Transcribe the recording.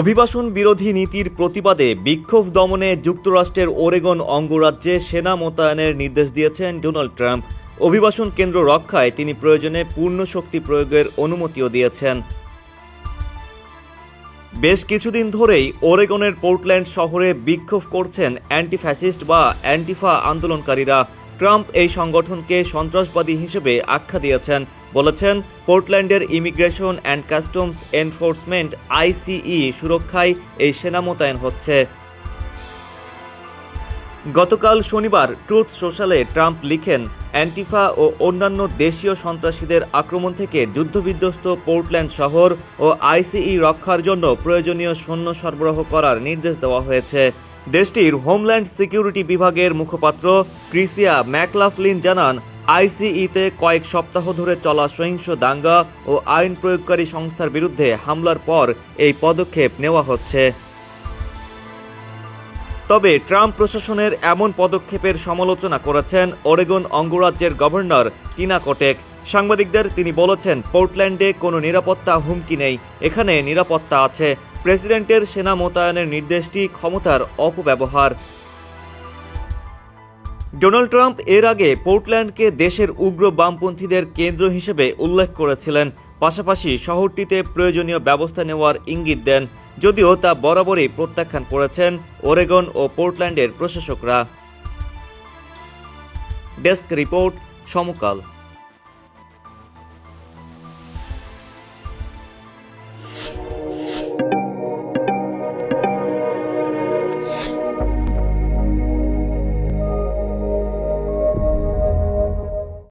অভিবাসন বিরোধী নীতির প্রতিবাদে বিক্ষোভ দমনে যুক্তরাষ্ট্রের ওরেগন অঙ্গরাজ্যে সেনা মোতায়েনের নির্দেশ দিয়েছেন ডোনাল্ড ট্রাম্প। অভিবাসন কেন্দ্র রক্ষায় তিনি প্রয়োজনে পূর্ণ শক্তি প্রয়োগের অনুমতিও দিয়েছেন। বেশ কিছুদিন ধরেই ওরেগনের পোর্টল্যান্ড শহরে বিক্ষোভ করছেন অ্যান্টি ফ্যাসিস্ট বা অ্যান্টিফা আন্দোলনকারীরা। ট্রাম্প এই সংগঠনকে সন্ত্রাসবাদী হিসেবে আখ্যা দিয়েছেন, বলেছেন পোর্টল্যান্ডের immigration and customs enforcement ICE সুরক্ষায় এই সেনা মোতায়েন হচ্ছে। গতকাল শনিবার ট্রুথ সোশ্যালে ট্রাম্প লিখেন, অ্যান্টিফা ও অন্যান্য দেশীয় সন্ত্রাসীদের আক্রমণ থেকে যুদ্ধবিধ্বস্ত পোর্টল্যান্ড শহর ও আইসিই রক্ষার জন্য প্রয়োজনীয় সৈন্য সরবরাহ করার নির্দেশ দেওয়া হয়েছে। দেশটির হোমল্যান্ড সিকিউরিটি বিভাগের মুখপাত্র ক্রিসিয়া ম্যাকলাফলিন জানান, আইসিইতে কয়েক সপ্তাহ ধরে চলা সহিংস দাঙ্গা ও আইন প্রয়োগকারী সংস্থার বিরুদ্ধে হামলার পর এই পদক্ষেপ নেওয়া হচ্ছে। তবে ট্রাম্প প্রশাসনের এমন পদক্ষেপের সমালোচনা করেছেন ওরেগন অঙ্গরাজ্যের গভর্নর টিনা কোটেক। সাংবাদিকদের তিনি বলেছেন, পোর্টল্যান্ডে কোনো নিরাপত্তা হুমকি নেই, এখানে নিরাপত্তা আছে। প্রেসিডেন্টের সেনা মোতায়েনের নির্দেশটি ক্ষমতার অপব্যবহার। ডোনাল্ড ট্রাম্প এর আগে পোর্টল্যান্ডকে দেশের উগ্র বামপন্থীদের কেন্দ্র হিসেবে উল্লেখ করেছিলেন। পাশাপাশি শহরটিতে প্রয়োজনীয় ব্যবস্থা নেওয়ার ইঙ্গিত দেন, যদিও তা বরাবরই প্রত্যাখ্যান করেছেন ওরেগন ও পোর্টল্যান্ডের প্রশাসকরা। Desk report Samakal.